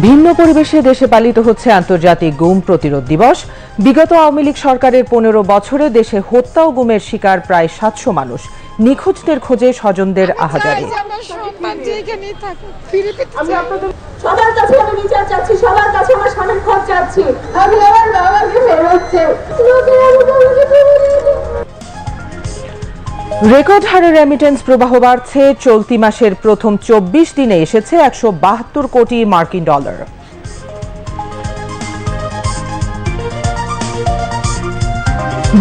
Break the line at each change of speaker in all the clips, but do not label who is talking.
ভিন্ন পরিবেশে দেশে পালিত হচ্ছে আন্তর্জাতিক গুম প্রতিরোধ দিবস। বিগত আওয়ামী লীগ সরকারের পনেরো বছরে দেশে হত্যা ও গুমের শিকার প্রায় সাতশো মানুষ। নিখোঁজদের খোঁজে স্বজনদের আহাজারি।
সবার কাছে আমার স্বামীর খোঁজ চাচ্ছি। আমি আমার বাবাকে
রেকর্ড হারে রেমিটেন্স প্রবাহ বাড়ছে। চলতি মাসের প্রথম চব্বিশ দিনে এসেছে একশো বাহাত্তর কোটি মার্কিন ডলার।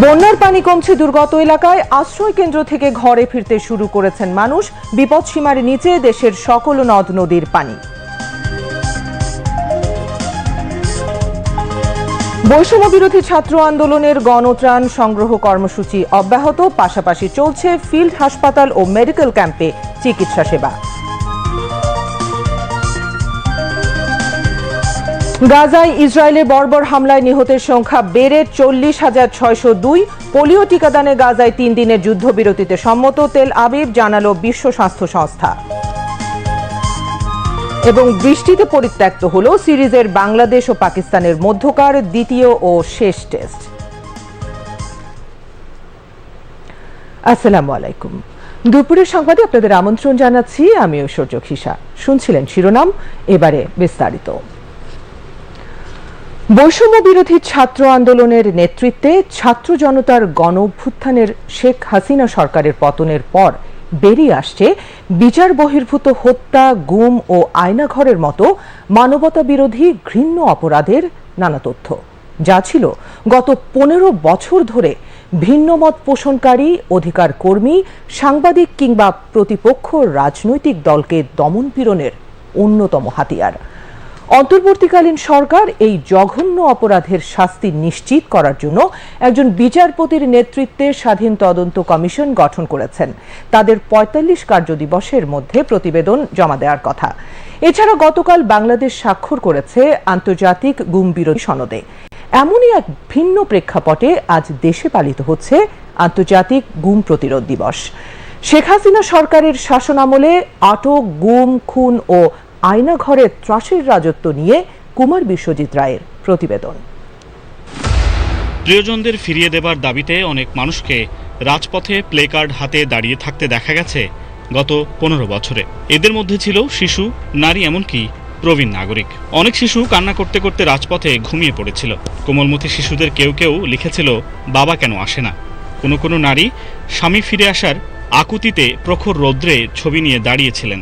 বন্যার পানি কমছে দুর্গত এলাকায়। আশ্রয় কেন্দ্র থেকে ঘরে ফিরতে শুরু করেছেন মানুষ। বিপদসীমার নিচে দেশের সকল নদ নদীর পানি। বৈষম্য বিরোধী ছাত্র আন্দোলনের গণত্রাণ সংগ্রহ কর্মসূচি অব্যাহত, পাশাপাশি চলছে ফিল্ড হাসপাতাল ও মেডিকেল ক্যাম্পে চিকিৎসা সেবা। গাজায় ইসরায়েলের বর্বর হামলায় নিহতের সংখ্যা বেড়ে চল্লিশ হাজার ছয়শো দুই। পোলিও টিকাদানে গাজায় তিন দিনের যুদ্ধবিরতিতে সম্মত, তেল আবিব জানালো বিশ্ব স্বাস্থ্য সংস্থা। এবং বৃষ্টিতে পরিত্যক্ত হল সিরিজের বাংলাদেশ ও পাকিস্তানের মধ্যকার দ্বিতীয় ও শেষ টেস্ট। আসসালামু আলাইকুম। দুপুরের সংবাদে আপনাদের আমন্ত্রণ জানাচ্ছি আমি ঐশ্বর্য খিসা শুনছিলেন শিরোনাম, এবারে বিস্তারিত। বৈষম্য বিরোধী ছাত্র আন্দোলনের নেতৃত্বে ছাত্র জনতার গণ অভ্যুত্থানের শেখ হাসিনা সরকারের পতনের পর বেরিয়ে আসছে। বিচার বহির্ভূত হত্যা, গুম ও আয়নাঘরের মতো মানবতা বিরোধী ঘৃণ্য অপরাধের নানা তথ্য। যা ছিল গত পনেরো বছর ধরে ভিন্নমত পোষণকারী অধিকার কর্মী, সাংবাদিক কিংবা প্রতিপক্ষ রাজনৈতিক দলকে দমন পীড়নের অন্যতম হাতিয়ার। অন্তর্বর্তীকালীন সরকার এই জঘন্য অপরাধের শাস্তি নিশ্চিত করার জন্য একজন বিচারপতির নেতৃত্বে স্বাধীন তদন্ত কমিশন গঠন করেছেন। তাদের পঁয়তাল্লিশ কার্যদিবসের মধ্যে প্রতিবেদন জমা দেওয়ার কথা। এছাড়া গতকাল বাংলাদেশ স্বাক্ষর করেছে আন্তর্জাতিক গুম বিরোধী সনদে। এমনই এক ভিন্ন প্রেক্ষাপটে আজ দেশে পালিত হচ্ছে আন্তর্জাতিক গুম প্রতিরোধ দিবস। শেখ হাসিনা সরকারের শাসনামলে আটক, গুম, খুন ও আয়নাঘরে ত্রাসের রাজত্ব নিয়ে কুমার বিশ্বজিৎ রায়ের প্রতিবেদন।
প্রিয়জনদের ফিরিয়ে দেবার দাবিতে অনেক মানুষকে রাজপথে প্লেকার্ড হাতে দাঁড়িয়ে থাকতে দেখা গেছে গত পনেরো বছরে। এদের মধ্যে ছিল শিশু, নারী এমনকি প্রবীণ নাগরিক। অনেক শিশু কান্না করতে করতে রাজপথে ঘুমিয়ে পড়েছিল। কোমলমতি শিশুদের কেউ কেউ লিখেছিল, বাবা কেন আসে না? কোনো কোনো নারী স্বামী ফিরে আসার আকুতিতে প্রখর রৌদ্রে ছবি নিয়ে দাঁড়িয়েছিলেন।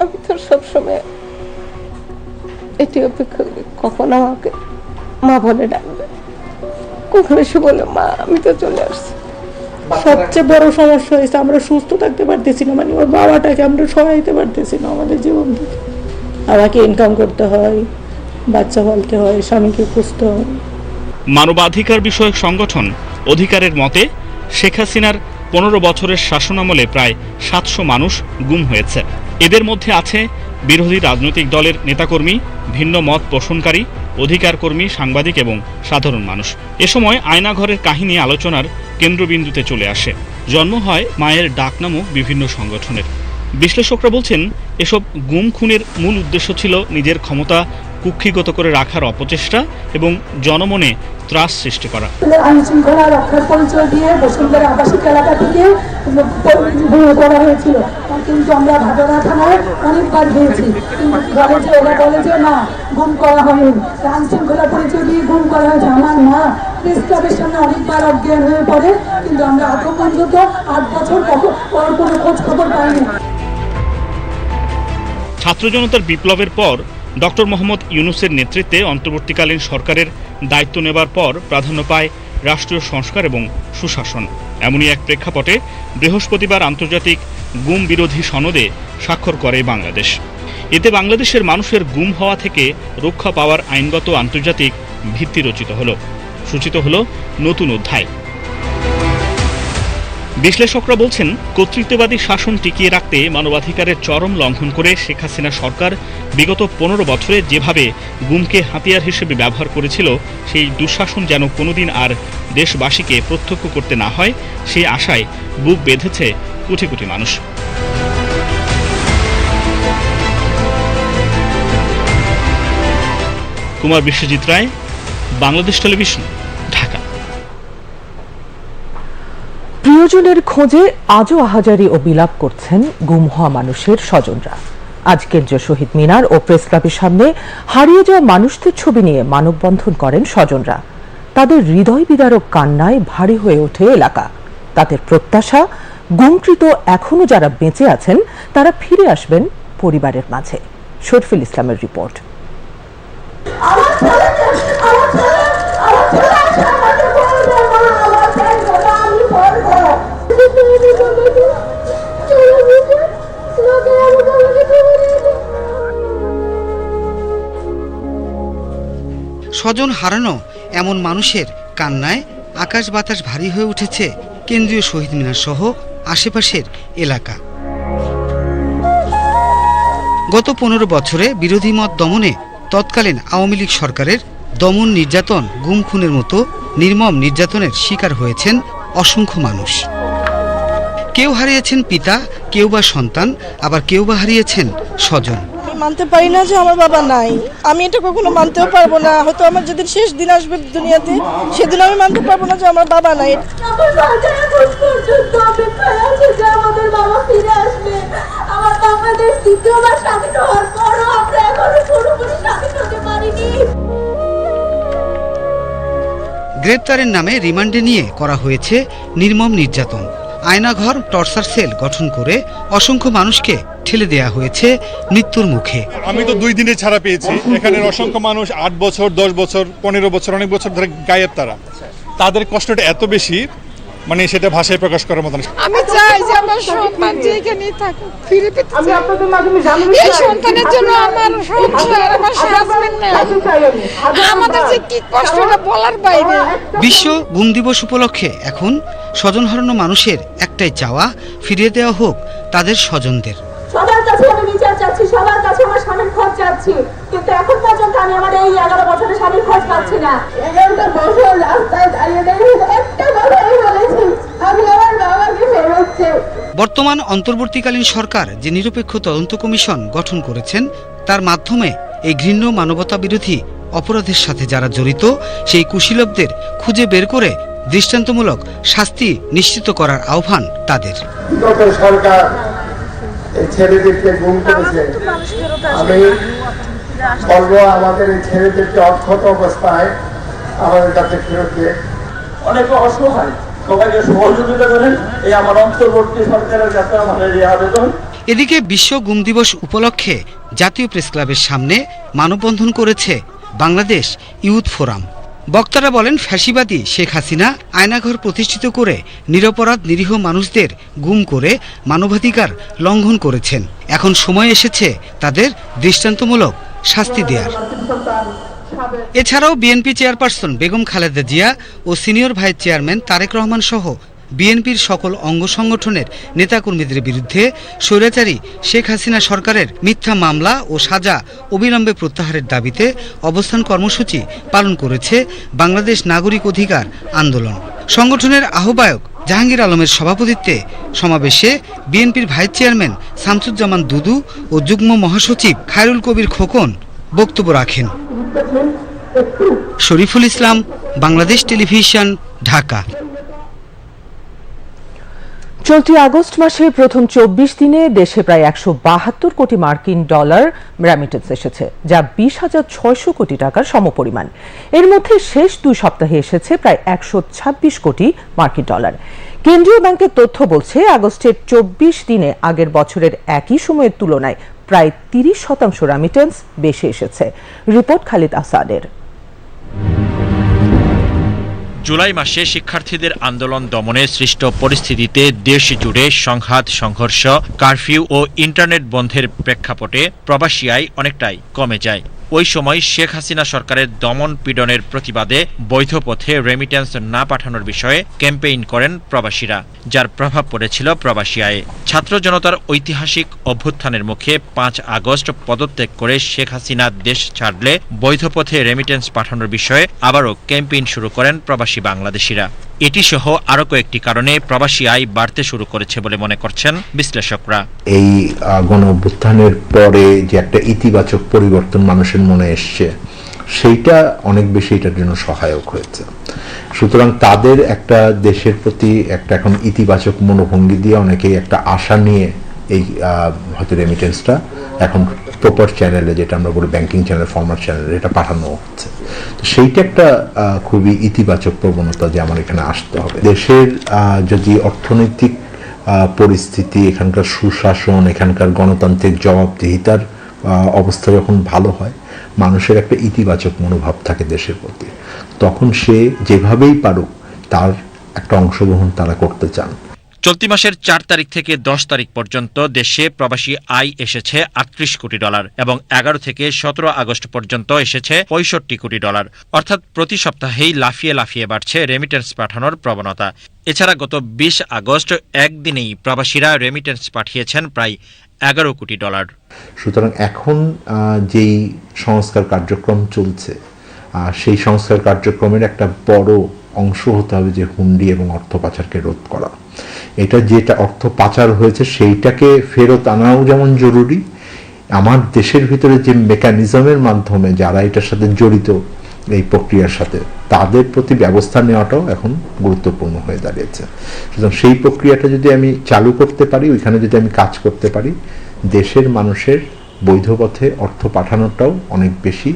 আমি তো সবসময় এটি অপেক্ষা কখন আমাকে বলে ডাকবে। কখন এসে বলে, মা, আমি তো চলে আসছি।
সবচেয়ে বড় সমস্যা হয়েছে, আমরা সুস্থ থাকতে পারতেছি না মানে ওর বাবাটাকে আমরা সহাইতে পারতেছি না আমাদের জীবন থেকে। আমাকে ইনকাম করতে হয়, বাচ্চা পালতে হয়, স্বামীকে খুঁজতে হয়।
মানবাধিকার বিষয়ক সংগঠন অধিকারের মতে, শেখ হাসিনার পনেরো বছরের শাসনামলে প্রায় সাতশো মানুষ গুম হয়েছে। এদের মধ্যে আছে বিরোধী রাজনৈতিক দলের নেতাকর্মী, ভিন্ন মত পোষণকারী অধিকার কর্মী সাংবাদিক এবং সাধারণ মানুষ। এ সময় আয়নাঘরের কাহিনী আলোচনার কেন্দ্রবিন্দুতে চলে আসে। জন্ম হয় মায়ের ডাক নামক বিভিন্ন সংগঠনের। বিশ্লেষকরা বলছেন, এসব গুম খুনের মূল উদ্দেশ্য ছিল নিজের ক্ষমতা কুক্ষিগত করে রাখার অপচেষ্টা এবং জনমনে ত্রাস সৃষ্টি করা।
আইন শৃঙ্খলা রক্ষার পরিচয় দিয়ে বসুন্ধরা আবাসিক এলাকা থেকে করা হয়েছিল। কিন্তু আমরা ভাদরা থানায় অনেকবার গিয়েছি। কিন্তু বলে যে ওরা বলে যে না গুম করা হয়নি। আইন শৃঙ্খলা পরিচয় দিয়ে গুম করা হয়েছে। আমার মা প্রেস ক্লাবের সামনে অনেকবার অজ্ঞান হয়ে পড়ে। কিন্তু আমরা আগে পর্যন্ত আট বছর পর কোনো খোঁজ খবর পাইনি।
ছাত্র জনতার বিপ্লবের পর ডক্টর মোহাম্মদ ইউনুসের নেতৃত্বে অন্তর্বর্তীকালীন সরকারের দায়িত্ব নেবার পর প্রাধান্য পায় রাষ্ট্রীয় সংস্কার এবং সুশাসন। এমনই এক প্রেক্ষাপটে বৃহস্পতিবার আন্তর্জাতিক গুম বিরোধী সনদে স্বাক্ষর করে বাংলাদেশ। এতে বাংলাদেশের মানুষের গুম হওয়া থেকে রক্ষা পাওয়ার আইনগত আন্তর্জাতিক ভিত্তি রচিত হল। সূচিত হল নতুন অধ্যায়। বিশ্লেষকরা বলছেন, কর্তৃত্ববাদী শাসন টিকিয়ে রাখতে মানবাধিকারের চরম লঙ্ঘন করে শেখ হাসিনা সরকার বিগত পনেরো বছরে যেভাবে গুমকে হাতিয়ার হিসেবে ব্যবহার করেছিল, সেই দুঃশাসন যেন কোনোদিন আর দেশবাসীকে প্রত্যক্ষ করতে না হয় সেই আশায় বুক বেঁধেছে কোটি কোটি মানুষ। কুমার বিশ্বজিৎ রায়, বাংলাদেশ টেলিভিশন, ঢাকা।
প্রিয়জনের খোঁজে আজও আহাজারি ও বিলাপ করছেন গুম হওয়া মানুষের স্বজনরা। আজ কেন্দ্রীয় শহীদ মিনার ও প্রেস ক্লাবের সামনে হারিয়ে যাওয়া মানুষদের ছবি নিয়ে মানববন্ধন করেন স্বজনরা। তাদের হৃদয় বিদারক কান্নায় ভারী হয়ে ওঠে এলাকা। তাদের প্রত্যাশা, গুমকৃত এখনও যারা বেঁচে আছেন, তারা ফিরে আসবেন পরিবারের মাঝে। শরফুল ইসলামের রিপোর্ট
আমার ছেলেকে আমার ছেলে আমার ছেলে আছে আমাকে বলবে মা আমার ছেলে আমি পড়ব
স্বজন হারানো এমন মানুষের কান্নায় আকাশ বাতাস ভারী হয়ে উঠেছে কেন্দ্রীয় শহীদ মিনার সহ আশেপাশের এলাকা। গত পনেরো বছরে বিরোধী মত দমনে তৎকালীন আওয়ামী লীগ সরকারের দমন নির্যাতন, গুম খুনের মতো নির্মম নির্যাতনের শিকার হয়েছেন অসংখ্য মানুষ। কেউ হারিয়েছেন পিতা কেউ বা সন্তান আবার কেউ বা হারিয়েছেন স্বজন।
আমি মানতে পারি না যে আমার বাবা নাই। আমি এটা কখনো মানতেও পারব না। হয়তো আমার যেদিন শেষ দিন আসবে দুনিয়াতে সেদিন আমি মানতে পারব না যে আমার বাবা নাই।
গ্রেপ্তারের নামে রিমান্ডে নিয়ে করা হয়েছে নির্মম নির্যাতন। আয়নাঘর, টর্চার সেল গঠন করে অসংখ্য মানুষকে ঠেলে দেয়া হয়েছে মৃত্যুর মুখে।
আমি তো দুই দিনে ছাড়া পেয়েছি। এখানে অসংখ্য মানুষ আট বছর, দশ বছর, পনেরো বছর, অনেক বছর ধরে গায়েব তারা। তাদের কষ্টটা এত বেশি মানে সেটা ভাষায় প্রকাশ করার মতন
আমি চাই যে আমার সন্তান যেখানেই থাকুক ফিরে পেতে চাই। এই সন্তানের জন্য আমার সংসার আমার হাজবেন্ড আমাদের যে কি কষ্টটা বলার বাইরে।
বিশ্ব গুম দিবস উপলক্ষে এখন স্বজন হারানো মানুষের একটাই চাওয়া ফিরিয়ে দেওয়া হোক তাদের স্বজনদের।
সবার কাছে আমি বিচার চাচ্ছি সবার কাছে আমার স্বামীর খোঁজ চাচ্ছি। কিন্তু এখন পর্যন্ত আমি আমার এই এগারো বছরের স্বামীর খোঁজ পাচ্ছি না। এগারোটা বছর রাস্তায় দাঁড়িয়ে দাঁড়িয়ে একটা কথাই বলেছি আমি আমার বাবাকে ফেরত চাই
বর্তমান অন্তর্বর্তীকালীন সরকার যে নিরপেক্ষ তদন্ত কমিশন গঠন করেছেন তার মাধ্যমে এই ঘৃণ্য মানবতা বিরোধী অপরাধের সাথে যারা জড়িত সেই কুশীলবদের খুঁজে বের করে দৃষ্টান্তমূলক শাস্তি নিশ্চিত করার আহ্বান তাদের।
সরকার ছেলেদেরকে গুম করেছে। আমি বলব আমাদের এই ছেলেদেরকে অক্ষত অবস্থায় আমাদের কাছে ফেরত দিয়ে
অনেকে অসহায় সবাইকে সহযোগিতা করেন। এই আমার অন্তর্বর্তী সরকারের কাছে আমাদের এই আবেদন।
এদিকে বিশ্ব গুম দিবস উপলক্ষে জাতীয় প্রেস ক্লাবের সামনে মানববন্ধন করেছে বাংলাদেশ ইউথ ফোরাম। বক্তারা বলেন, ফ্যাসিবাদী শেখ হাসিনা আয়নাঘর প্রতিষ্ঠিত করে নিরপরাধ নিরীহ মানুষদের গুম করে মানবাধিকার লঙ্ঘন করেছেন। এখন সময় এসেছে তাদের দৃষ্টান্তমূলক শাস্তি দেওয়ার এছাড়াও বিএনপি চেয়ারপারসন বেগম খালেদা জিয়া ও senior vice chairman Tarique Rahman সহ বিএনপির সকল অঙ্গ সংগঠনের নেতাকর্মীদের বিরুদ্ধে স্বৈরাচারী শেখ হাসিনা সরকারের মিথ্যা মামলা ও সাজা অবিলম্বে প্রত্যাহারের দাবিতে অবস্থান কর্মসূচি পালন করেছে বাংলাদেশ নাগরিক অধিকার আন্দোলন। সংগঠনের আহ্বায়ক জাহাঙ্গীর আলমের সভাপতিত্বে সমাবেশে বিএনপির ভাইস চেয়ারম্যান শামসুজ্জামান দুদু ও যুগ্ম মহাসচিব খায়রুল কবির খোকন বক্তব্য রাখেন। শরীফুল ইসলাম, বাংলাদেশ টেলিভিশন, ঢাকা।
চলতি আগস্ট মাসে প্রথম চব্বিশ দিনে দেশে প্রায় একশো বাহাত্তর কোটি মার্কিন ডলার রেমিটেন্স এসেছে, যা বিশ হাজার ছয়শো কোটি টাকার সমপরিমাণ। এর মধ্যে শেষ দুই সপ্তাহে এসেছে প্রায় একশো ছাব্বিশ কোটি মার্কিন ডলার। কেন্দ্রীয় ব্যাংকের তথ্য বলছে, আগস্টের চব্বিশ দিনে আগের বছরের একই সময়ের তুলনায় প্রায় তিরিশ শতাংশ রেমিটেন্স বেশি এসেছে। রিপোর্ট খালিদ আসাদের।
জুলাই মাসে শিক্ষার্থীদের আন্দোলন দমনে সৃষ্ট পরিস্থিতিতে দেশ জুড়ে সংঘাত, সংঘর্ষ, কারফিউ ও ইন্টারনেট বন্ধের প্রেক্ষাপটে প্রবাসী আয় অনেকটাই কমে যায়। ওই সময় শেখ হাসিনা সরকারের দমন পীড়নের প্রতিবাদে বৈধ পথে রেমিট্যান্স না পাঠানোর বিষয়ে ক্যাম্পেইন করেন প্রবাসীরা, যার প্রভাব পড়েছিল প্রবাসী আয়ে ছাত্র জনতার ঐতিহাসিক অভ্যুত্থানের মুখে পাঁচ আগস্ট পদত্যাগ করে শেখ হাসিনা দেশ ছাড়লে বৈধ পথে রেমিটেন্স পাঠানোর বিষয়ে আবারও ক্যাম্পেইন শুরু করেন প্রবাসী বাংলাদেশিরা। এটি সহ আরও কয়েকটি কারণে প্রবাসী আয় বাড়তে শুরু করেছে বলে মনে করছেন বিশ্লেষকরা।
এই গণ অভ্যুত্থানের পরে যে একটা ইতিবাচক পরিবর্তন মানুষের মনে এসছে, সেইটা অনেক বেশি এটার জন্য সহায়ক হয়েছে। সুতরাং তাদের একটা দেশের প্রতি একটা এখন ইতিবাচক মনোভঙ্গি দিয়ে অনেকেই একটা আশা নিয়ে এই হয়তো রেমিটেন্সটা এখন প্রপার চ্যানেলে যেটা আমরা বলি ব্যাংকিং চ্যানেল ফর্মাল চ্যানেলে এটা পাঠানো হচ্ছে। তো সেইটা একটা খুবই ইতিবাচক প্রবণতা যে আমার এখানে আসতে হবে। দেশের যদি অর্থনৈতিক পরিস্থিতি, এখানকার সুশাসন, এখানকার গণতান্ত্রিক জবাবদিহিতার অবস্থা যখন ভালো হয় মানুষের একটা ইতিবাচক মনোভাব থাকে দেশের প্রতি। তখন সে যেভাবেই পারুক, তার একটা অংশগ্রহণ তারা করতে চান।
চলতি মাসের চার তারিখ থেকে দশ তারিখ পর্যন্ত দেশে প্রবাসী আয় এসেছে আটত্রিশ কোটি ডলার এবং এগারো থেকে সতেরো আগস্ট পর্যন্ত এসেছে পঁয়ষট্টি কোটি ডলার। অর্থাৎ প্রতি সপ্তাহেই লাফিয়ে লাফিয়ে বাড়ছে রেমিটেন্স পাঠানোর প্রবণতা। এছাড়া গত বিশ আগস্ট একদিনেই প্রবাসীরা রেমিটেন্স পাঠিয়েছেন প্রায় এগারো কোটি ডলার।
সুতরাং এখন যেই সংস্কার কার্যক্রম চলছে সেই সংস্কার কার্যক্রমের একটা বড় অংশ হতে হবে যে হুন্ডি এবং অর্থ পাচারকে রোধ করা। এটা যেটা অর্থ পাচার হয়েছে, সেইটাকে ফেরত আনাও যেমন জরুরি। আমার দেশের ভিতরে যে মেকানিজমের মাধ্যমে যারা এটার সাথে জড়িত এই প্রক্রিয়ার সাথে। তাদের প্রতি ব্যবস্থা নেওয়াটাও এখন গুরুত্বপূর্ণ হয়ে দাঁড়িয়েছে। সুতরাং সেই প্রক্রিয়াটা যদি আমি চালু করতে পারি, ওইখানে যদি আমি কাজ করতে পারি, দেশের মানুষের বৈধ পথে অর্থ পাঠানোটাও অনেক বেশি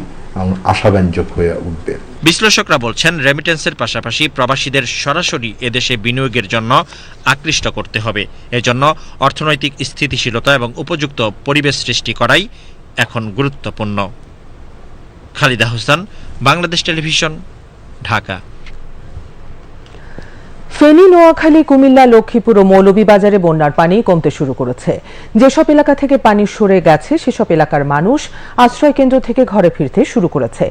আশাব্যঞ্জক হয়ে উঠবে।
বিশ্লেষকরা বলছেন রেমিটেন্সের পাশাপাশি প্রবাসীদের সরাসরি এদেশে বিনিয়োগের জন্য আকৃষ্ট করতে হবে। এজন্য অর্থনৈতিক স্থিতিশীলতা এবং উপযুক্ত পরিবেশ সৃষ্টি করাই এখন গুরুত্বপূর্ণ। খালিদা হোসেন, বাংলাদেশ টেলিভিশন, ঢাকা।
ফেনী, নোয়াখালী, কুমিল্লা, লক্ষ্মীপুর ও মৌলভীবাজারে বন্যার পানি কমতে শুরু করেছে। যেসব এলাকা থেকে পানি সরে গেছে, সেসব এলাকার মানুষ আশ্রয় কেন্দ্র থেকে ঘরে ফিরতে শুরু করেছে।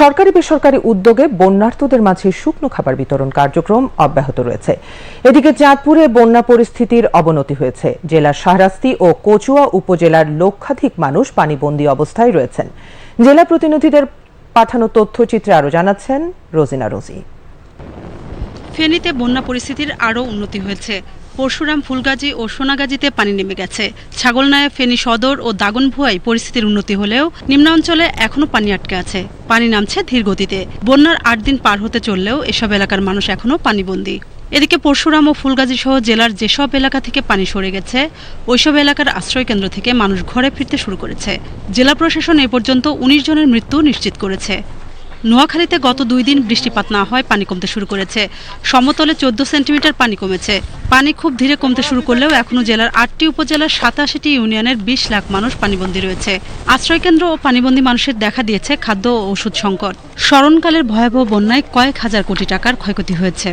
সরকারি বেসরকারি উদ্যোগে বন্যার্থদের মাঝে শুকনো খাবার বিতরণ কার্যক্রম অব্যাহত রয়েছে। এদিকে চাঁদপুরে বন্যা পরিস্থিতির অবনতি হয়েছে। জেলার শাহরাস্তি ও কচুয়া উপজেলার লক্ষাধিক মানুষ পানিবন্দী অবস্থায় রয়েছেন। জেলা প্রতিনিধিদের পাঠানো তথ্যচিত্রে আরও জানাচ্ছেন রোজিনা রোজি।
ফেনীতে বন্যা পরিস্থিতির আরও উন্নতি হয়েছে। পরশুরাম, ফুলগাজী ও সোনাগাজীতে পানি নেমে গেছে। ছাগলনায়া ফেনী সদর ও দাগনভুয়ায় পরিস্থিতির উন্নতি হলেও নিম্নাঞ্চলে এখনও পানি আটকে আছে। পানি নামছে ধীর গতিতে বন্যার আট দিন পার হতে চললেও এসব এলাকার মানুষ এখনও পানিবন্দী। এদিকে পরশুরাম ও ফুলগাজী সহ জেলার যেসব এলাকা থেকে পানি সরে গেছে, ওইসব এলাকার আশ্রয় কেন্দ্র থেকে মানুষ ঘরে ফিরতে শুরু করেছে। জেলা প্রশাসন এ পর্যন্ত উনিশ জনের মৃত্যু নিশ্চিত করেছে। নোয়াখালীতে গত দুই দিন বৃষ্টিপাত না হয় পানি কমতে শুরু করেছে। সমতলে চোদ্দ সেন্টিমিটার পানি কমেছে। পানি খুব ধীরে কমতে শুরু করলেও এখনও জেলার আটটি উপজেলার সাতাশিটি ইউনিয়নের বিশ লাখ মানুষ পানিবন্দী রয়েছে। আশ্রয়কেন্দ্র ও পানিবন্দী মানুষের দেখা দিয়েছে খাদ্য ও ওষুধ সংকট। স্মরণকালের ভয়াবহ বন্যায় কয়েক হাজার কোটি টাকার ক্ষয়ক্ষতি হয়েছে।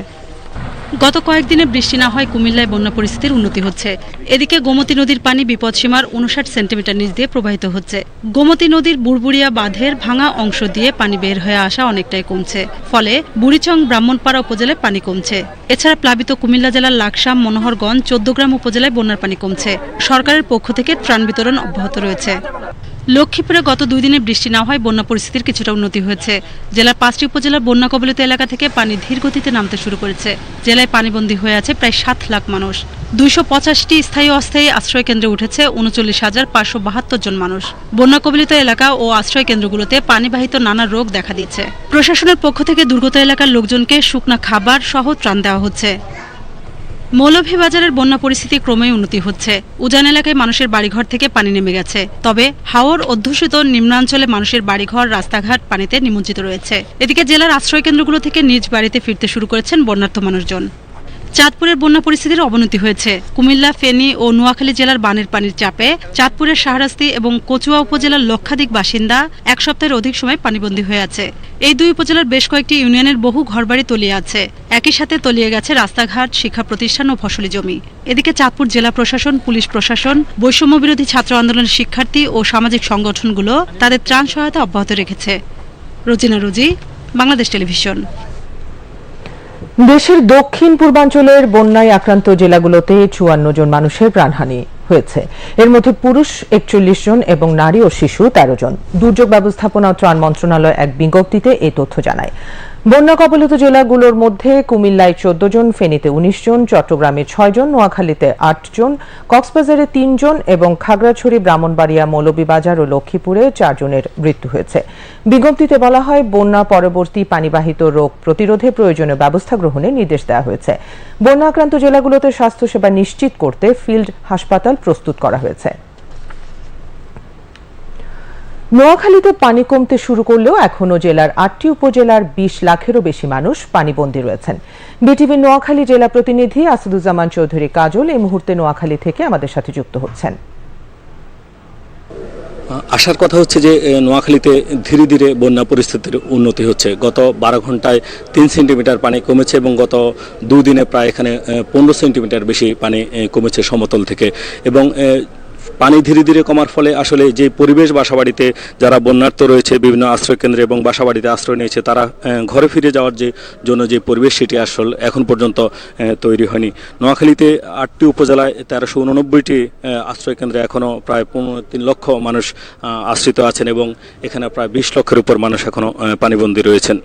গত কয়েকদিনে বৃষ্টি না হয় কুমিল্লায় বন্যা পরিস্থিতির উন্নতি হচ্ছে। এদিকে গোমতী নদীর পানি বিপদসীমার উনষাট সেন্টিমিটার নিচ দিয়ে প্রবাহিত হচ্ছে। গোমতী নদীর বুড়বুড়িয়া বাঁধের ভাঙা অংশ দিয়ে পানি বের হয়ে আসা অনেকটাই কমছে। ফলে বুড়িচং ব্রাহ্মণপাড়া উপজেলায় পানি কমছে। এছাড়া প্লাবিত কুমিল্লা জেলার লাকসাম, মনোহরগঞ্জ, চোদ্দগ্রাম উপজেলায় বন্যার পানি কমছে। সরকারের পক্ষ থেকে ত্রাণ বিতরণ অব্যাহত রয়েছে। লক্ষ্মীপুরে গত দুই দিনে বৃষ্টি না হয় বন্যা পরিস্থিতির কিছুটা উন্নতি হয়েছে। জেলার পাঁচটি উপজেলার বন্যা কবলিত এলাকা থেকে পানি ধীর গতিতে নামতে শুরু করেছে। জেলায় পানিবন্দী হয়ে আছে প্রায় সাত লাখ মানুষ। দুইশো পঁচাশটি স্থায়ী অস্থায়ী আশ্রয় কেন্দ্রে উঠেছে, উনচল্লিশ হাজার পাঁচশো বাহাত্তর জন মানুষ। বন্যা কবলিত এলাকা ও আশ্রয় কেন্দ্রগুলোতে পানিবাহিত নানা রোগ দেখা দিচ্ছে। প্রশাসনের পক্ষ থেকে দুর্গত এলাকার লোকজনকে শুকনা খাবার সহ ত্রাণ দেওয়া হচ্ছে। মৌলভীবাজারের বন্যা পরিস্থিতি ক্রমেই উন্নতি হচ্ছে। উজান এলাকায় মানুষের বাড়িঘর থেকে পানি নেমে গেছে। তবে হাওর অধ্যুষিত নিম্নাঞ্চলে মানুষের বাড়িঘর, রাস্তাঘাট পানিতে নিমজ্জিত রয়েছে। এদিকে জেলার আশ্রয় কেন্দ্রগুলো থেকে নিজ বাড়িতে ফিরতে শুরু করেছেন বন্যার্থ মানুষজন। চাঁদপুরের বন্যা পরিস্থিতির অবনতি হয়েছে। কুমিল্লা, ফেনী ও নোয়াখালী জেলার বানের পানির চাপে চাঁদপুরের শাহরাস্তি এবং কচুয়া উপজেলার লক্ষাধিক বাসিন্দা এক সপ্তাহের অধিক সময় পানিবন্দী হয়ে আছে। এই দুই উপজেলার বেশ কয়েকটি ইউনিয়নের বহু ঘরবাড়ি তলিয়ে আছে। একই সাথে তলিয়ে গেছে রাস্তাঘাট, শিক্ষা প্রতিষ্ঠান ও ফসলি জমি। এদিকে চাঁদপুর জেলা প্রশাসন, পুলিশ প্রশাসন, বৈষম্য বিরোধী ছাত্র আন্দোলনের শিক্ষার্থী ও সামাজিক সংগঠনগুলো তাদের ত্রাণ সহায়তা অব্যাহত রেখেছে। রোজিনা রুজি, বাংলাদেশ টেলিভিশন।
দেশের দক্ষিণ পূর্বাঞ্চলের বন্যায় আক্রান্ত জেলাগুলোতে চুয়ান্ন জন মানুষের প্রাণহানি হয়েছে। এর মধ্যে পুরুষ একচল্লিশ জন এবং নারী ও শিশু তেরো জন। দুর্যোগ ব্যবস্থাপনা ও ত্রাণ মন্ত্রণালয় এক বিজ্ঞপ্তিতে এই তথ্য জানায়। বন্যা কবলিত জেলাগুলোর মধ্যে কুমিল্লায় চোদ্দ জন, ফেনীতে উনিশ জন, চট্টগ্রামে ছয় জন, নোয়াখালীতে আট জন, কক্সবাজারে তিন জন এবং খাগড়াছড়ি, ব্রাহ্মণবাড়িয়া, মৌলভীবাজার ও লক্ষ্মীপুরে চারজনের মৃত্যু হয়েছে। বিজ্ঞপ্তিতে বলা হয়, বন্যা পরবর্তী পানিবাহিত রোগ প্রতিরোধে প্রয়োজনীয় ব্যবস্থা গ্রহণের নির্দেশ দেওয়া হয়েছে। বন্যা আক্রান্ত জেলাগুলোতে স্বাস্থ্যসেবা নিশ্চিত করতে ফিল্ড হাসপাতাল প্রস্তুত করা হয়েছে। নোয়াখালীতে পানি কমতে শুরু করলেও এখনও জেলার আটটি উপজেলার বিশ লাখেরও বেশি মানুষ পানিবন্দী রয়েছেন। বিটিভি নোয়াখালী জেলা প্রতিনিধি আসাদুজ্জামান চৌধুরী কাজল এই মুহূর্তে নোয়াখালী থেকে আমাদের সাথে যুক্ত হচ্ছেন।
আসার কথা হচ্ছে যে নোয়াখালীতে ধীরে ধীরে বন্যা পরিস্থিতির উন্নতি হচ্ছে। গত বারো ঘন্টায় তিন সেন্টিমিটার পানি কমেছে এবং গত দুদিনে প্রায় এখানে পনেরো সেন্টিমিটার বেশি পানি কমেছে সমতল থেকে। এবং পানি ধীরে ধীরে কমার ফলে আসলে যে পরিবেশ বাসাবাড়িতে যারা বন্যার্থ রয়েছে, বিভিন্ন আশ্রয় কেন্দ্রে এবং বাসাবাড়িতে আশ্রয় নিয়েছে, তারা ঘরে ফিরে যাওয়ার যে জন্য যে পরিবেশ সেটি আসল এখন পর্যন্ত তৈরি হয়নি। নোয়াখালীতে আটটি উপজেলায় তেরোশো উননব্বইটি আশ্রয় কেন্দ্রে এখনও প্রায় পনেরো তিন লক্ষ মানুষ আশ্রিত আছেন এবং এখানে প্রায় বিশ লক্ষের উপর মানুষ এখনও পানিবন্দী রয়েছেন।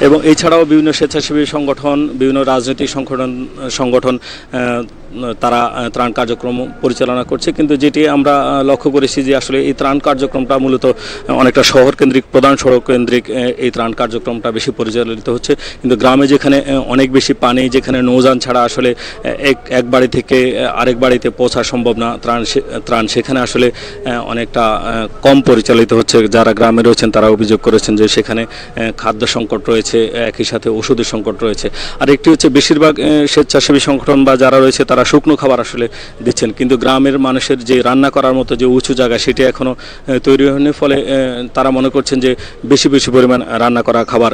এবং এছাড়াও বিভিন্ন স্বেচ্ছাসেবী সংগঠন, বিভিন্ন রাজনৈতিক সংগঠন সংগঠন তারা ত্রাণ কার্যক্রম পরিচালনা করছে। কিন্তু যেটি আমরা লক্ষ্য করেছি যে আসলে এই ত্রাণ কার্যক্রমটা মূলত অনেকটা শহর কেন্দ্রিক প্রধান সড়ক কেন্দ্রিক এই ত্রাণ কার্যক্রমটা বেশি পরিচালিত হচ্ছে। কিন্তু গ্রামে যেখানে অনেক বেশি পানি, যেখানে নৌযান ছাড়া আসলে এক এক বাড়ি থেকে আরেক বাড়িতে পৌঁছা সম্ভব না। ত্রাণ ত্রাণ সেখানে আসলে অনেকটা কম পরিচালিত হচ্ছে। যারা গ্রামে রয়েছেন, তারা অভিযোগ করেছেন যে সেখানে খাদ্য সংকট রয়েছে। একই সাথে ওষুধের সংকট রয়েছে। আর একটি হচ্ছে বেশিরভাগ স্বেচ্ছাসেবী সংগঠন বা যারা রয়েছে তারা শুকনো খাবার আসলে দিচ্ছেন। কিন্তু গ্রামের মানুষের যে রান্না করার মতো যে উঁচু জায়গা সেটি এখনও তৈরি হয়নি। ফলে তারা মনে করছেন যে বেশি বেশি পরিমাণ রান্না করা খাবার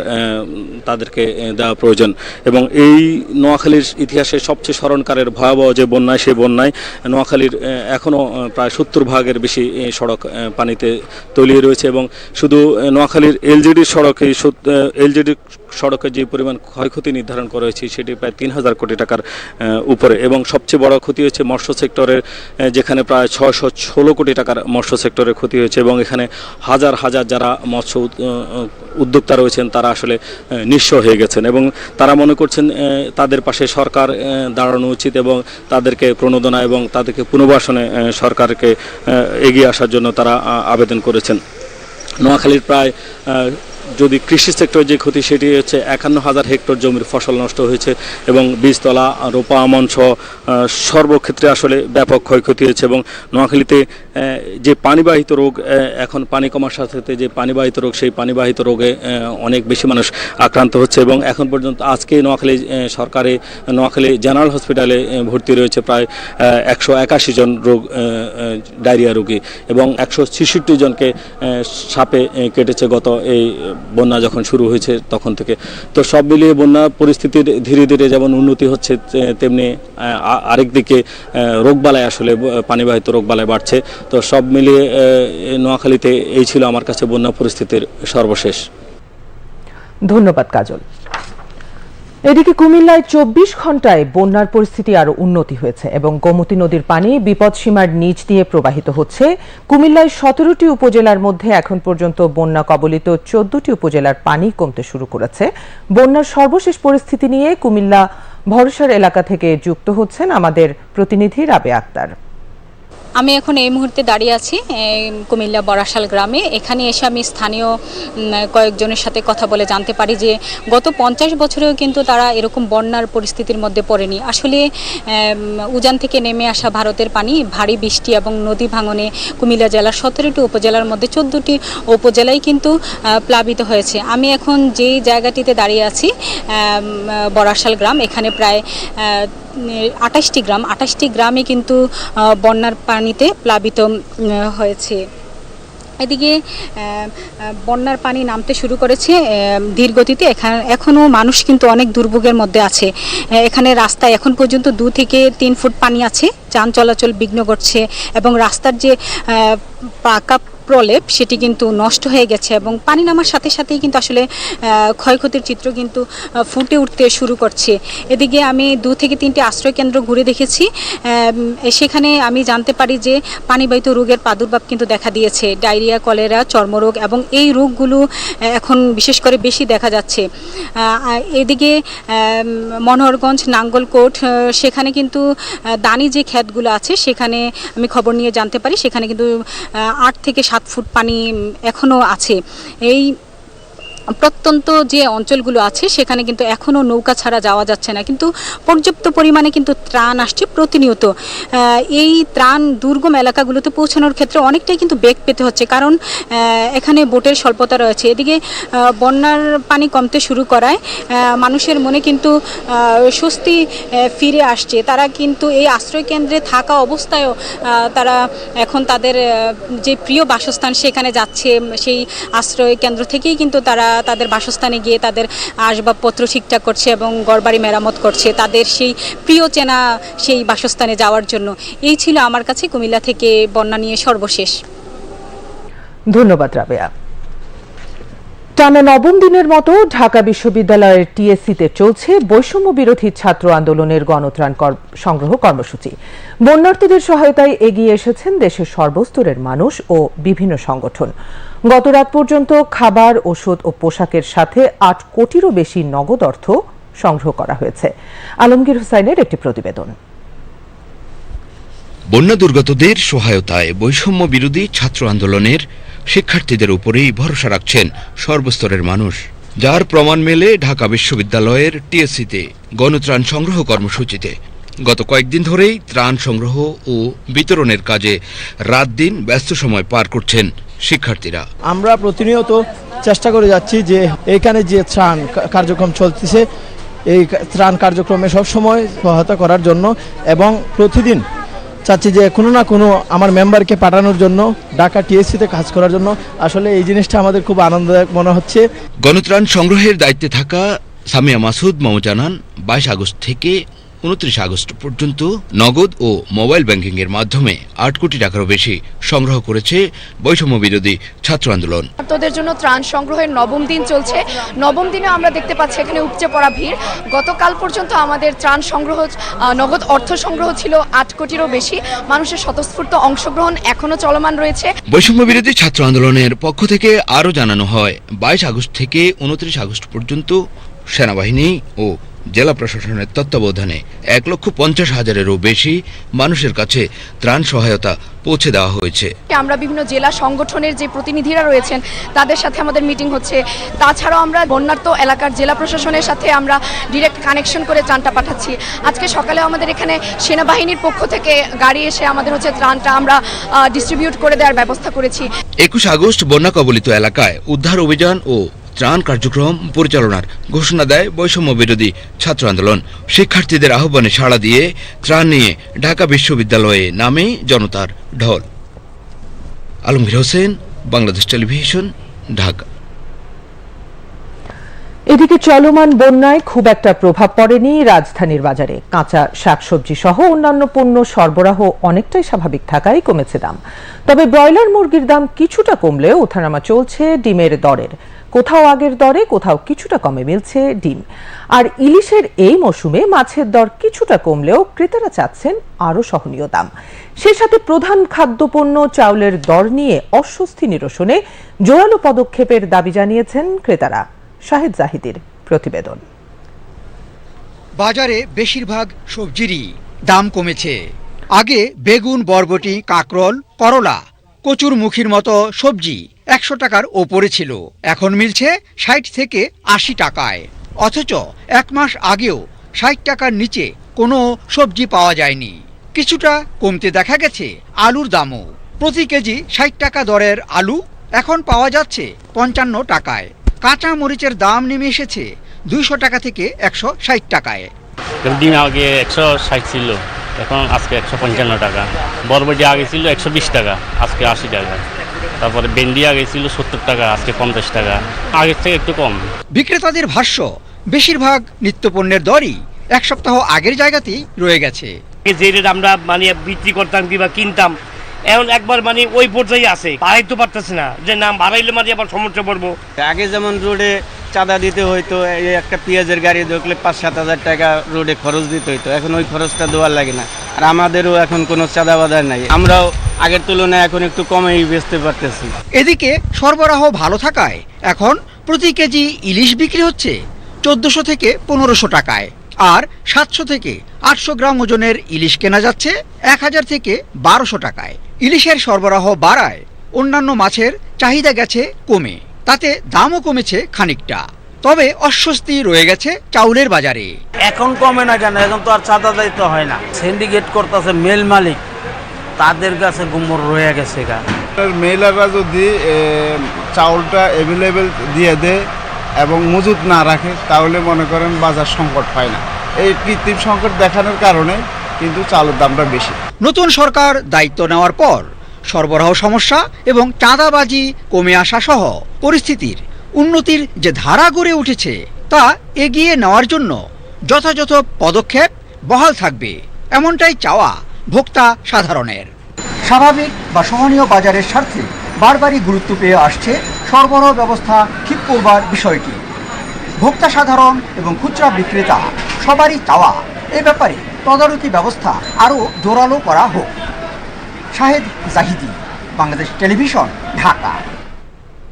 তাদেরকে দেওয়া প্রয়োজন। এবং এই নোয়াখালীর ইতিহাসে সবচেয়ে স্মরণকারের ভয়াবহ যে বন্যায়, সেই বন্যায় নোয়াখালীর এখনও প্রায় সত্তর ভাগের বেশি সড়ক পানিতে তলিয়ে রয়েছে। এবং শুধু নোয়াখালীর এলজিডি সড়কে এলজিডি সড়কে যে পরিমাণ ক্ষয়ক্ষতি নির্ধারণ করা হয়েছে, সেটি প্রায় তিন হাজার কোটি টাকার উপরে। এবং সবচেয়ে বড় ক্ষতি হয়েছে মৎস্য সেক্টরের যেখানে প্রায় ছয়শো ষোলো কোটি টাকার মৎস্য সেক্টরের ক্ষতি হয়েছে এবং এখানে হাজার হাজার যারা মৎস্য উদ- উদ্যোক্তা রয়েছেন, তারা আসলে নিঃস্ব হয়ে গেছেন এবং তারা মনে করছেন তাদের পাশে সরকার দাঁড়ানো উচিত এবং তাদেরকে প্রণোদনা এবং তাদেরকে পুনর্বাসনে সরকারকে এগিয়ে আসার জন্য তারা আবেদন করেছেন। নোয়াখালীর প্রায় যদি কৃষি সেক্টর যে ক্ষতি, সেটি হচ্ছে একান্ন হাজার হেক্টর জমির ফসল নষ্ট হয়েছে এবং বীজতলা, রোপা মঞ্চ সর্বক্ষেত্রে আসলে ব্যাপক ক্ষয়ক্ষতি হয়েছে এবং নোয়াখালীতে যে পানিবাহিত রোগ এখন পানি কমার সাথে সাথে যে পানিবাহিত রোগ, সেই পানিবাহিত রোগে অনেক বেশি মানুষ আক্রান্ত হচ্ছে এবং এখন পর্যন্ত আজকে নোয়াখালী সরকারে, নোয়াখালী জেনারেল হসপিটালে ভর্তি রয়েছে প্রায় একশো একাশি জন রোগ ডায়রিয়া রোগী এবং একশো ছেষট্টি জনকে সাপে কেটেছে গত এই বন্যা যখন শুরু হয়েছে তখন থেকে। তো সব মিলিয়ে বন্যা পরিস্থিতির ধীরে ধীরে যেমন উন্নতি হচ্ছে তেমনি আরেক দিকে আরেকদিকে আহ, রোগবালাই আসলে পানিবাহিত পানিবাহিত রোগবালায় বাড়ছে। তো সব মিলিয়ে নোয়াখালীতে এই ছিল আমার কাছে বন্যা পরিস্থিতির সর্বশেষ।
ধন্যবাদ কাজল। এদিকে কুমিল্লায় চব্বিশ ঘন্টায় বন্যার পরিস্থিতি আরও উন্নতি হয়েছে এবং গোমতী নদীর পানি বিপদসীমার নিচ দিয়ে প্রবাহিত হচ্ছে। কুমিল্লায় সতেরোটি উপজেলার মধ্যে এখন পর্যন্ত বন্যা কবলিত চোদ্দটি উপজেলার পানি কমতে শুরু করেছে। বন্যার সর্বশেষ পরিস্থিতি নিয়ে কুমিল্লা ভরসার এলাকা থেকে যুক্ত হচ্ছেন আমাদের প্রতিনিধি রাবে আক্তার।
আমি এখন এই মুহূর্তে দাঁড়িয়ে আছি কুমিল্লা বরাশাল গ্রামে। এখানে এসে আমি স্থানীয় কয়েকজনের সাথে কথা বলে জানতে পারি যে গত পঞ্চাশ বছরেও কিন্তু তারা এরকম বন্যার পরিস্থিতির মধ্যে পড়েনি। আসলে উজান থেকে নেমে আসা ভারতের পানি, ভারী বৃষ্টি এবং নদী ভাঙনে কুমিল্লা জেলার সতেরোটি উপজেলার মধ্যে চোদ্দোটি উপজেলায় কিন্তু প্লাবিত হয়েছে। আমি এখন যেই জায়গাটিতে দাঁড়িয়ে আছি বরাশাল গ্রাম, এখানে প্রায় আঠাশটি গ্রাম আঠাশটি গ্রামে কিন্তু বন্যার পানিতে প্লাবিত হয়েছে। এদিকে বন্যার পানি নামতে শুরু করেছে আহ, ধীর গতিতে এখানে এখনও মানুষ কিন্তু অনেক দুর্ভোগের মধ্যে আছে। এখানে রাস্তায় এখন পর্যন্ত দু থেকে তিন ফুট পানি আছে। যান চলাচল বিঘ্ন ঘটছে এবং রাস্তার যে পাকা প্রলেপ, সেটি কিন্তু নষ্ট হয়ে গেছে এবং পানি নামার সাথে সাথেই কিন্তু আসলে ক্ষয়ক্ষতির চিত্র কিন্তু ফুটে উঠতে শুরু করছে। এদিকে আমি দু থেকে তিনটি আশ্রয় কেন্দ্র ঘুরে দেখেছি। সেখানে আমি জানতে পারি যে, পানিবাহিত রোগের প্রাদুর্ভাব কিন্তু দেখা দিয়েছে। ডায়রিয়া, কলেরা, চর্মরোগ এবং এই রোগগুলো এখন বিশেষ করে বেশি দেখা যাচ্ছে। এদিকে মনোহরগঞ্জ, নাঙ্গলকোট সেখানে কিন্তু দানি যে ক্ষেতগুলো আছে, সেখানে আমি খবর নিয়ে জানতে পারি। সেখানে কিন্তু আট থেকে সাত ফুট পানি এখনও আছে। এই প্রত্যন্ত যে অঞ্চলগুলো আছে, সেখানে কিন্তু এখনও নৌকা ছাড়া যাওয়া যাচ্ছে না। কিন্তু পর্যাপ্ত পরিমাণে কিন্তু ত্রাণ আসছে প্রতিনিয়ত। এই ত্রাণ দুর্গম এলাকাগুলোতে পৌঁছানোর ক্ষেত্রে অনেকটাই কিন্তু বেগ পেতে হচ্ছে। কারণ এখানে বোটের স্বল্পতা রয়েছে। এদিকে বন্যার পানি কমতে শুরু করায় মানুষের মনে কিন্তু স্বস্তি ফিরে আসছে। তারা কিন্তু এই আশ্রয় কেন্দ্রে থাকা অবস্থায়ও তারা এখন তাদের যে প্রিয় বাসস্থান সেখানে যাচ্ছে, সেই আশ্রয় কেন্দ্র থেকেই কিন্তু তারা তাদের বাসস্থানে গিয়ে তাদের আসবাবপত্র ঠিকঠাক করছে এবং গড়বাড়ি মেরামত করছে, তাদের সেই প্রিয় চেনা সেই বাসস্থানে যাওয়ার জন্য। এই ছিল আমার কাছে কুমিল্লা থেকে বন্যা নিয়ে সর্বশেষ।
ধন্যবাদ রাবেয়া। টানা নবম দিনের মতো ঢাকা বিশ্ববিদ্যালয়ের টিএসসিতে চলছে বৈষম্য বিরোধী ছাত্র আন্দোলনের গণত্রাণ সংগ্রহ কর্মসূচি। বন্যার্থীদের সহায়তায় এগিয়ে এসেছেন দেশের সর্বস্তরের মানুষ ও বিভিন্ন সংগঠন। গত রাত পর্যন্ত খাবার, ওষুধ ও পোশাকের সাথে আট কোটিরও বেশি নগদ অর্থ সংগ্রহ করা হয়েছে। আলমগীর হোসাইনের একটি প্রতিবেদন।
বন্যা দুর্গতদের সহায়তায় বৈষম্য বিরোধী ছাত্র আন্দোলনের শিক্ষার্থীদের উপরেই ভরসা রাখছেন সর্বস্তরের মানুষ। যার প্রমাণ মেলে ঢাকা বিশ্ববিদ্যালয়ের টিএসসিতে, গণত্রাণ সংগ্রহ কর্মসূচিতে। গত কয়েকদিন ধরেই ত্রাণ সংগ্রহ ও বিতরণের কাজে রাত দিন ব্যস্ত সময় পার করছেন শিক্ষার্থীরা।
আমরা প্রতিনিয়ত চেষ্টা করে যাচ্ছি যে এখানে যে ত্রাণ কার্যক্রম চলতেছে, এই ত্রাণ কার্যক্রমে সবসময় সহায়তা করার জন্য এবং প্রতিদিন চাচ্ছি যে কোনো না কোনো আমার মেম্বারকে পাঠানোর জন্য, ঢাকা টিএসসিতে কাজ করার জন্য। আসলে এই জিনিসটা আমাদের খুব আনন্দদায়ক মনে হচ্ছে।
গণত্রাণ সংগ্রহের দায়িত্বে থাকা সামিয়া মাসুদ মামু জানান বাইশ আগস্ট থেকে উনত্রিশ আগস্ট পর্যন্ত নগদ ও মোবাইল ব্যাংকিং এর মাধ্যমে আট কোটি টাকারও বেশি সংগ্রহ করেছে বৈষম্য বিরোধী ছাত্র আন্দোলন।
তোদের জন্য ত্রাণ সংগ্রহের নবম দিন চলছে। নবম দিনে আমরা দেখতে পাচ্ছি এখানে উপচে পড়া ভিড়। গতকাল পর্যন্ত আমাদের ত্রাণ সংগ্রহ নগদ অর্থ সংগ্রহ ছিল আট কোটিরও বেশি। মানুষের স্বতঃস্ফূর্ত অংশগ্রহণ এখনও চলমান রয়েছে।
বৈষম্য বিরোধী ছাত্র আন্দোলনের পক্ষ থেকে আরও জানানো হয় বাইশ আগস্ট থেকে উনত্রিশ আগস্ট পর্যন্ত সেনাবাহিনী ও জেলা প্রশাসনের তত্ত্বাবধানে এক লক্ষ পঞ্চাশ হাজারেরও বেশি মানুষের কাছে ত্রাণ সহায়তা পৌঁছে দেওয়া হয়েছে।
আমরা বিভিন্ন জেলা সংগঠনের যে প্রতিনিধিরা রয়েছেন তাদের সাথে আমাদের মিটিং হচ্ছে। তাছাড়াও আমরা বন্যার্ত এলাকার জেলা প্রশাসনের সাথে আমরা ডিরেক্ট কানেকশন করে ত্রাণটা পাঠাচ্ছি। আজকে সকালে আমাদের এখানে সেনাবাহিনীর পক্ষ থেকে গাড়ি এসে আমাদের হচ্ছে ত্রাণটা আমরা ডিস্ট্রিবিউট করে দেওয়ার ব্যবস্থা করেছি।
একুশ আগস্ট বন্যা কবলিত এলাকায় উদ্ধার অভিযান ও ত্রাণ কার্যক্রম পরিচালনার ঘোষণা দেয় বৈষম্য বিরোধী ছাত্র আন্দোলন। শিক্ষার্থীদের আহ্বানে সাড়া দিয়ে ত্রাণ নিয়ে ঢাকা বিশ্ববিদ্যালয়ে নামে জনতার ঢল। আলমগীর হোসেন, বাংলাদেশ টেলিভিশন, ঢাকা।
এদিকে চলমান বন্যায় খুব একটা প্রভাব পড়েনি রাজধানীর বাজারে। কাঁচা শাকসবজি সহ অন্যান্য পণ্য সরবরাহ অনেকটাই স্বাভাবিক থাকায় কমেছে দাম। তবে ব্রয়লার মুরগির দাম কিছুটা কমলেও ওঠানামা চলছে ডিমের দরের। কোথাও আগের দরে, কোথাও কিছুটা কমে মিলছে ডিম। আর ইলিশের এই মৌসুমে মাছের দর কিছুটা কমলেও ক্রেতারা চাচ্ছেন আরও সহনীয় দাম। সে সাথে প্রধান খাদ্যপণ্য চাউলের দর নিয়ে অস্বস্তি নিরসনে জোরালো পদক্ষেপের দাবি জানিয়েছেন ক্রেতারা। শাহেদ জাহিদের প্রতিবেদন।
বাজারে বেশিরভাগ সবজিরই দাম কমেছে।
আগে বেগুন, বরবটি, কাঁকরোল, করলা কচুর মুখির মতো সবজি একশো টাকার ওপরে ছিল। এখন মিলছে ষাট থেকে আশি টাকায়। অথচ এক মাস আগেও ষাট টাকার নিচে কোনো সবজি পাওয়া যায়নি। কিছুটা কমতে দেখা গেছে আলুর দামও। প্রতি কেজি ষাট টাকা দরের আলু এখন পাওয়া যাচ্ছে পঞ্চান্ন টাকায়। কাঁচা মরিচের দাম নেমে এসেছে দুইশো টাকা থেকে একশো ষাট টাকায়।
একশো ষাট ছিল। এখন আজকে একশো পঞ্চান্ন টাকা। বরবটি আগে ছিল একশো বিশ টাকা আজকে আশি টাকা। তারপরে ভেন্ডি আগে ছিল সত্তর টাকা আজকে পঞ্চাশ টাকা। আগের থেকে একটু কম।
বিক্রেতাদের ভাষ্য বেশিরভাগ নিত্যপণ্যের দরই এক সপ্তাহ আগের জায়গাতেই রয়ে গেছে।
যে রেট আমরা মানে বিক্রি করতাম কিংবা কিনতাম এখন একবার মানে ওই পর্যায়ে আছে। বাড়াইতে পারতেছে না যে না বাড়াইলে মানে আবার সমস্যা পড়ব।
আগে যেমন রোডে চাঁদা দিতে হইতো, এই একটা পেঁয়াজের গাড়ি দেখলে পাঁচ, সাত হাজার টাকা রোডে খরচ দিতে হইতো। এখন ওই খরচটা দেওয়ার লাগে না। আর আমাদেরও এখন কোনো চাঁদা বাধা নাই। আমরাও আগের তুলনায় এখন একটু কমেই বেচতে পারতেছি।
এদিকে সরবরাহ ভালো থাকায় এখন প্রতি কেজি ইলিশ বিক্রি হচ্ছে চোদ্দশো থেকে পনেরোশো টাকায়। আর সাতশো থেকে আটশো গ্রাম ওজনের ইলিশ কেনা যাচ্ছে এক হাজার থেকে বারোশো টাকায়। ইলিশের সরবরাহ বাড়ায় অন্যান্য মাছের চাহিদা গেছে কমে। তাতে দামও কমেছে খানিকটা। তবে অস্বস্তি রয়ে গেছে চাউলের বাজারে।
এখন কমে না কেন? এখন তো আর চাঁদা দায়িত্ব হয় না। সিন্ডিকেট করতেছে মেল মালিক। তাদের কাছে গুমর রয়ে গেছে গা।
মেলাররা যদি চাউলটা অ্যাভেলেবেল দিয়ে দেয় এবং মজুত না রাখে তাহলে মনে করেন বাজার সংকট হয় না। এই কৃত্রিম সংকট দেখানোর কারণে কিন্তু চালের দামটা বেশি।
নতুন সরকার দায়িত্ব নেওয়ার পর সরবরাহ সমস্যা এবং চাঁদাবাজি কমে আসা সহ পরিস্থিতির উন্নতির যে ধারা গড়ে উঠেছে তা এগিয়ে নেওয়ার জন্য যথাযথ পদক্ষেপ বহাল থাকবে এমনটাই চাওয়া ভোক্তা সাধারণের। স্বাভাবিক বা সহনীয় বাজারের স্বার্থে বারবারই গুরুত্ব পেয়ে আসছে সরবরাহ ব্যবস্থা ঠিক করবার বিষয়টি। ভোক্তা সাধারণ এবং খুচরা বিক্রেতা সবারই চাওয়া এ ব্যাপারে তদারকি ব্যবস্থা আরও জোরালো করা হোক। শাহেদ জাহিদি বাংলাদেশ টেলিভিশন ঢাকা।